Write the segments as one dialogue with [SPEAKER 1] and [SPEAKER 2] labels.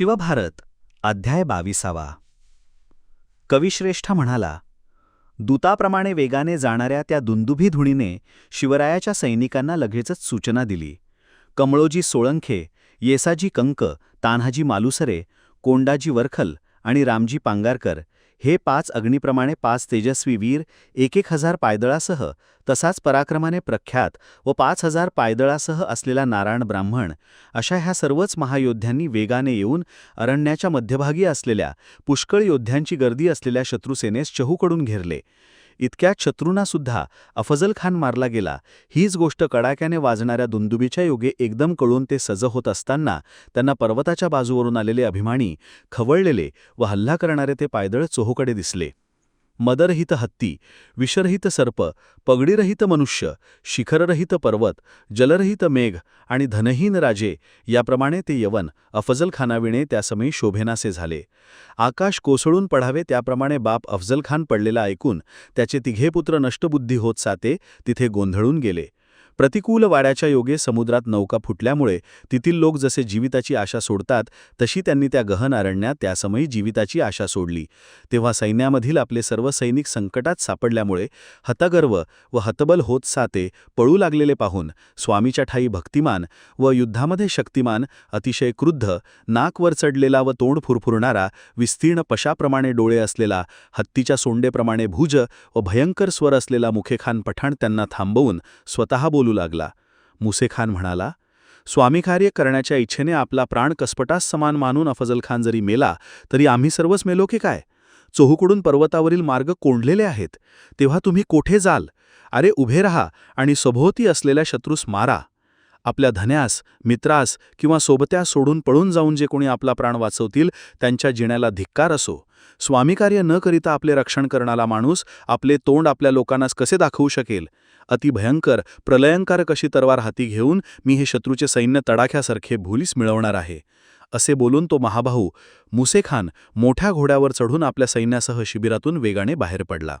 [SPEAKER 1] शिवभारत अध्याय बाविसावा. कविश्रेष्ठ म्हणाला दूताप्रमाणे वेगाने जाणाऱ्या त्या दुंदुभी धुणीने शिवरायाच्या सैनिकांना लगेचच सूचना दिली. कमळोजी सोळंखे येसाजी कंक तान्हाजी मालुसरे कोंडाजी वरखल आणि रामजी पांगारकर हे पाच अग्निप्रमाणे पाच तेजस्वी वीर एक एक हजार पायदळासह तसाच पराक्रमाने प्रख्यात व पाच हजार पायदळासह असलेला नारायण ब्राह्मण अशा ह्या सर्वच महायोद्ध्यांनी वेगाने येऊन अरण्याच्या मध्यभागी असलेल्या पुष्कळ योद्ध्यांची गर्दी असलेल्या शत्रुसेनेस चहूकडून घेरले. इतक्यात शत्रूंनासुद्धा अफजल खान मारला गेला. हीच गोष्ट कडाक्याने वाजणाऱ्या दुंदुबीच्या योगे एकदम कळून ते सज होत असताना त्यांना पर्वताच्या बाजूवरून आलेले अभिमानी खवळलेले व हल्ला करणारे ते पायदळ चोहोकडे दिसले. मदरहित हत्ती विषरहित सर्प पगडीरहित मनुष्य शिखररहित पर्वत जलरहित मेघ आणि धनहीन राजे याप्रमाणे ते यवन अफजलखानाविणे त्यासमयी शोभेनासे झाले. आकाश कोसळून पडावे त्याप्रमाणे बाप अफजलखान पडलेला ऐकून त्याचे तिघे पुत्र नष्टबुद्धी होत साते तिथे गोंधळून गेले. प्रतिकूल वाड्याच्या योगे समुद्रात नौका फुटल्यामुळे तेथील लोक जसे जीविताची आशा सोडतात तशी त्यांनी त्या गहन अरण्यात त्यासमयी जीविताची आशा सोडली. तेव्हा सैन्यामधील आपले सर्व सैनिक संकटात सापडल्यामुळे हतगर्व व हतबल होत साते पळू लागलेले पाहून स्वामीच्या ठाई भक्तिमान व युद्धामध्ये शक्तिमान अतिशय क्रुद्ध नाकवर चढलेला व तोंड फुरफुरणारा विस्तीर्ण पशाप्रमाणे डोळे असलेला हत्तीच्या सोंडेप्रमाणे भुज व भयंकर स्वर असलेला मुखेखान पठाण त्यांना थांबवून स्वतः बोलू लागला. मुसेखान म्हणाला स्वामीकार्य करण्याच्या इच्छेने आपला प्राण कसपटास समान मानून अफजलखान जरी मेला तरी आम्ही सर्वच मेलो की काय? चोहूकडून पर्वतावरील मार्ग कोंडलेले आहेत. तेव्हा तुम्ही कोठे जाल? अरे उभे रहा आणि सभोवती असलेल्या शत्रूस मारा. आपल्या धन्यास मित्रास किंवा सोबत्यास सोडून पळून जाऊन जे कोणी आपला प्राण वाचवतील त्यांच्या जिण्याला धिक्कार असो. स्वामीकार्य न करिता आपले रक्षण करणारा माणूस आपले तोंड आपल्या लोकांनाच कसे दाखवू शकेल? अतिभयंकर प्रलयंकारक अशी तरवार हाती घेऊन मी हे शत्रूचे सैन्य तडाख्यासारखे भूलीस मिळवणार आहे? असे बोलून तो महाभाऊ मुसेखान मोठ्या घोड्यावर चढून आपल्या सैन्यासह शिबिरातून वेगाने बाहेर पडला.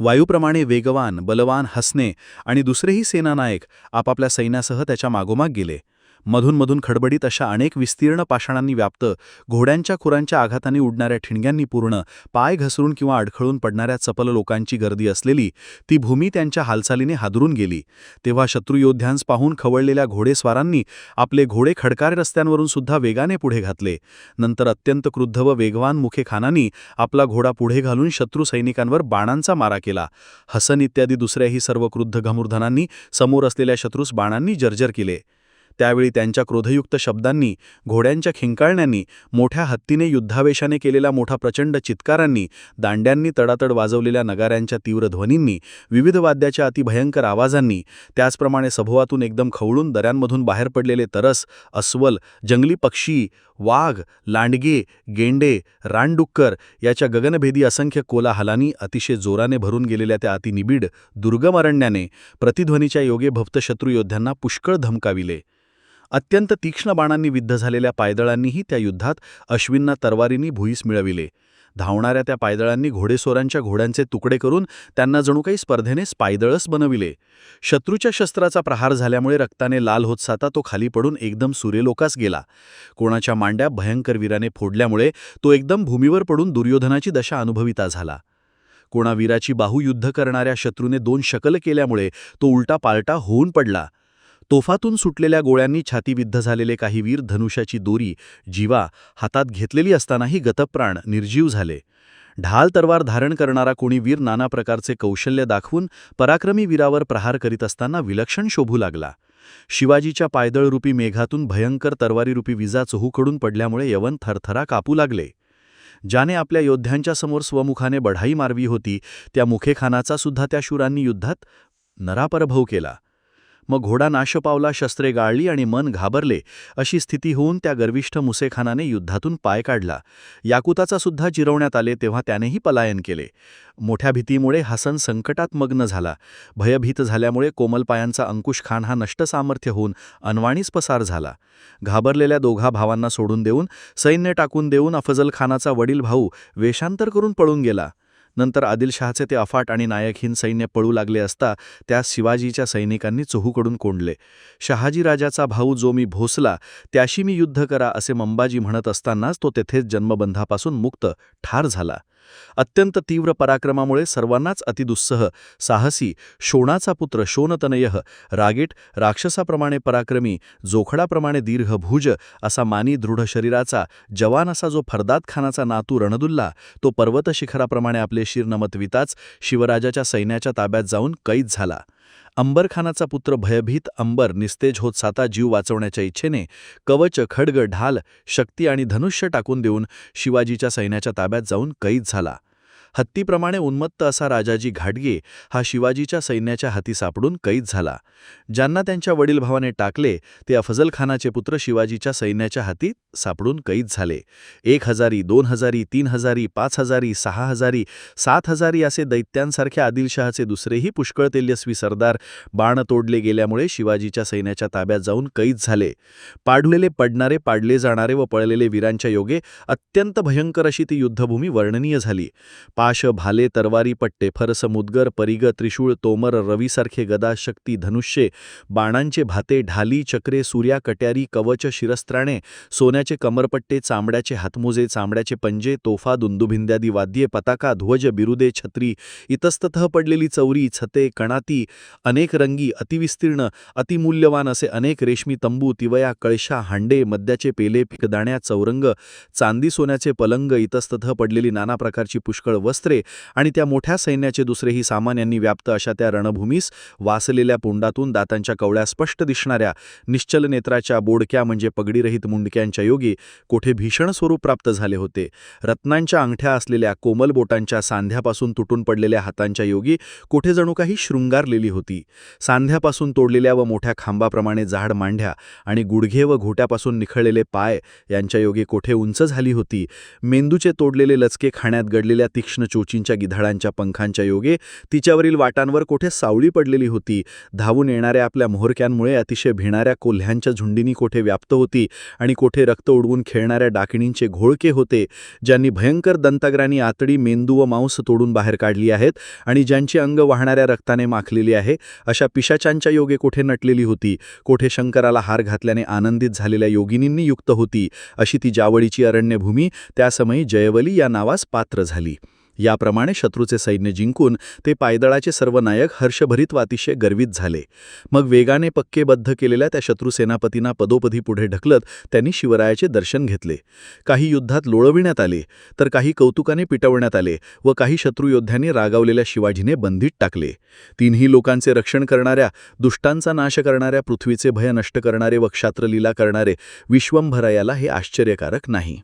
[SPEAKER 1] वायूप्रमाणे वेगवान बलवान हसने आणि दुसरेही सेनानायक आपापल्या सैन्यासह त्याच्या मागोमाग गेले. मधूनमधून खडबडीत अशा अनेक विस्तीर्ण पाषाणांनी व्याप्त घोड्यांच्या खुरांच्या आघाताने उडणाऱ्या ठिणग्यांनी पूर्ण पाय घसरून किंवा अडखळून पडणाऱ्या चपल लोकांची गर्दी असलेली ती भूमी त्यांच्या हालचालीने हादरून गेली. तेव्हा शत्रुयोद्ध्यांस पाहून खवळलेल्या घोडेस्वारांनी आपले घोडे खडकारे रस्त्यांवरून सुद्धा वेगाने पुढे घातले. नंतर अत्यंत क्रुद्ध व वेगवान मुखे खानांनी आपला घोडा पुढे घालून शत्रू सैनिकांवर बाणांचा मारा केला. हसन इत्यादी दुसऱ्याही सर्व क्रुद्ध घमुर्धनांनी समोर असलेल्या शत्रूस बाणांनी जर्जर केले. त्यावेळी त्यांच्या क्रोधयुक्त शब्दांनी घोड्यांच्या खिंकाळण्यांनी मोठ्या हत्तीने युद्धावेशाने केलेला मोठा प्रचंड चित्कारांनी दांड्यांनी तडातड वाजवलेल्या नगाऱ्यांच्या तीव्र ध्वनींनी विविध वाद्याच्या अतिभयंकर आवाजांनी त्याचप्रमाणे सभोवातून एकदम खवळून दऱ्यांमधून बाहेर पडलेले तरस अस्वल जंगली पक्षी वाघ लांडगे गेंडे रानडुक्कर याच्या गगनभेदी असंख्य कोलाहलानी अतिशय जोराने भरून गेलेल्या त्या अतिनिबिड दुर्गम अरण्याने प्रतिध्वनीच्या योगे भक्तशत्रुयोद्ध्यांना पुष्कळ धमकाविले. अत्यंत तीक्ष्ण बाणांनी विद्ध झालेल्या पायदळांनीही त्या युद्धात अश्विनना तरवारींनी भुईस मिळविले. धावणाऱ्या त्या पायदळांनी घोडेसोरांच्या घोड्यांचे तुकडे करून त्यांना जणू काही स्पर्धेने पायदळच बनविले. शत्रूच्या शस्त्राचा प्रहार झाल्यामुळे रक्ताने लाल होत साता तो खाली पडून एकदम सुरेलोकास गेला. कोणाच्या मांड्या भयंकर वीराने फोडल्यामुळे तो एकदम भूमीवर पडून दुर्योधनाची दशा अनुभविता झाला. कोणा वीराची बाहू युद्ध करणाऱ्या शत्रूने दोन शकल केल्यामुळे तो उलटा पालटा होऊन पडला. तोफातून सुटलेल्या गोळ्यांनी छातीविद्ध झालेले काही वीर धनुष्याची दोरी जीवा हातात घेतलेली असतानाही गतप्राण निर्जीव झाले. ढाल तरवार धारण करणारा कोणी वीर नाना प्रकारचे कौशल्य दाखवून पराक्रमी वीरावर प्रहार करीत असताना विलक्षण शोभू लागला. शिवाजीच्या पायदळरूपी मेघातून भयंकर तरवारीरूपी विजा चहूकडून पडल्यामुळे यवन थरथरा कापू लागले. ज्याने आपल्या योद्ध्यांच्या समोर स्वमुखाने बढाई मारवी होती त्या मुखेखानाचा सुद्धा त्या शूरांनी युद्धात नरापरभव केला. मग घोडा नाश पावला शस्त्रे गाळली आणि मन घाबरले अशी स्थिती होऊन त्या गर्विष्ठ मुसेखानाने युद्धातून पाय काढला. याकुताचा सुद्धा जिरवण्यात आले तेव्हा त्यानेही पलायन केले. मोठ्या भीतीमुळे हसन संकटात मग्न झाला. भयभीत झाल्यामुळे कोमलपायांचा अंकुश खान हा नष्ट सामर्थ्य होऊन अनवाणीच पसार झाला. घाबरलेल्या दोघा भावांना सोडून देऊन सैन्य टाकून देऊन अफजल खानाचा वडील भाऊ वेषांतर करून पळून गेला. नंतर आदिलशहाचे ते अफाट आणि नायकहीन सैन्य पळू लागले असता त्यास शिवाजीच्या सैनिकांनी चहूकडून कोंडले. शहाजीराजाचा भाऊ जो मी भोसला त्याशी मी युद्ध करा असे मंबाजी म्हणत असतानाच तो तेथेच जन्मबंधापासून मुक्त ठार झाला. अत्यंत तीव्र पराक्रमामुळे सर्वांनाच अतिदुस्सह साहसी शोणाचा पुत्र शोनतनयः रागीट राक्षसाप्रमाणे पराक्रमी जोखडाप्रमाणे दीर्घभुज असा मानी दृढ शरीराचा जवान असा जो फरदात खानाचा नातू रणदुल्ला तो पर्वतशिखराप्रमाणे आपले शिर नमतविताच शिवराजाच्या सैन्याच्या ताब्यात जाऊन कैद झाला. अंबर खानाचा पुत्र भयभीत अंबर निस्तेज होत साता जीव वाचवण्याच्या इच्छेने कवच खड्ग ढाल शक्ती आणि धनुष्य टाकून देऊन शिवाजीच्या सैन्याच्या ताब्यात जाऊन कैद झाला. हत्तीप्रमाणे उन्मत्त असा राजाजी घाटगे हा शिवाजीच्या सैन्याच्या हाती सापडून कैद झाला. ज्यांना त्यांच्या वडील भावाने टाकले ते अफजलखानाचे पुत्र शिवाजीच्या सैन्याच्या हाती सापडून कैद झाले. एक हजारी दोन हजारी तीन हजारी पाच हजारी सहा हजारी सात हजारी असे दैत्यांसारख्या आदिलशहाचे दुसरेही पुष्कळ तेजस्वी सरदार बाण तोडले गेल्यामुळे शिवाजीच्या सैन्याच्या ताब्यात जाऊन कैद झाले. पाडलेले पडणारे पाडले जाणारे व पळलेले वीरांच्या योगे अत्यंत भयंकर अशी ती युद्धभूमी वर्णनीय झाली. पाश भाले तरवारी पट्टे फरस मुदगर परिग त्रिशूळ तोमर रवीसारखे गदा शक्ती धनुष्ये बाणांचे भाते ढाली चक्रे सूर्या कट्यारी कवच शिरस्त्राणे सोन्याचे कमरपट्टे चांबड्याचे हातमोजे चांबड्याचे पंजे तोफा दुंदुभिंद्यादी वाद्ये पताका ध्वज बिरुदे छत्री इतस्ततः पडलेली चौरी छते कणाती अनेक रंगी अतिविस्तीर्ण अतिमूल्यवान असे अनेक रेशमी तंबू तिवया कळशा हांडे मद्याचे पेले पिकदाण्या चौरंग चांदी सोन्याचे पलंग इतस्ततः पडलेली नाना प्रकारची पुष्कळ शस्त्रे आणि त्या मोठ्या सैन्याचे दुसरेही सामान यांनी व्याप्त अशा त्या रणभूमीस वासलेल्या पुंडातून दातांच्या कवळ्या स्पष्ट दिसणाऱ्या निश्चल नेत्राच्या बोडक्या म्हणजे पगडीरहित मुंडक्यांच्या योगी कोठे भीषण स्वरूप प्राप्त झाले होते. रत्नांच्या अंगठ्या असलेल्या कोमल बोटांच्या सांध्यापासून तुटून पडलेल्या हातांच्या योगी कोठे जणू काही शृंगारलेली होती. सांध्यापासून तोडलेल्या व मोठ्या खांबाप्रमाणे जाड मांड्या आणि गुडघे व घोट्यापासून निखळलेले पाय यांच्या योगी कोठे उंच झाली होती. मेंदूचे तोडलेले लचके खाण्यात गडलेल्या तीक्ष्ण चोचींच्या गिधाडांच्या पंखांच्या योगे तिच्यावरील वाटांवर कोठे सावळी पडलेली होती. धावून येणाऱ्या आपल्या मोहरक्यांमुळे अतिशय भिणाऱ्या कोल्ह्यांच्या झुंडीनी कोठे व्याप्त होती आणि कोठे रक्त उडवून खेळणाऱ्या डाकिणींचे घोळके होते ज्यांनी भयंकर दंतग्रानी आतडी मेंदू व मांस तोडून बाहेर काढली आहेत आणि ज्यांची अंग वाहणाऱ्या रक्ताने माखलेली आहे अशा पिशाचांच्या योगे कोठे नटलेली होती कोठे शंकराला हार घातल्याने आनंदित झालेल्या योगिनींनी युक्त होती अशी ती जावळीची अरण्यभूमी त्यासमयी जयवली या नावास पात्र झाली. याप्रमाणे शत्रूचे सैन्य जिंकून ते पायदळाचे सर्व नायक हर्षभरित वातिशय गर्वित झाले. मग वेगाने पक्केबद्ध केलेल्या त्या शत्रूसेनापतींना पदोपदी पुढे ढकलत त्यांनी शिवरायाचे दर्शन घेतले. काही युद्धात लोळविण्यात आले तर काही कौतुकाने पिटवण्यात आले व काही शत्रुयोद्ध्यांनी रागावलेल्या शिवाजीने बंदीत टाकले. तिन्ही लोकांचे रक्षण करणाऱ्या दुष्टांचा नाश करणाऱ्या पृथ्वीचे भय नष्ट करणारे व क्षात्रलीला करणारे विश्वंभरायाला हे आश्चर्यकारक नाही.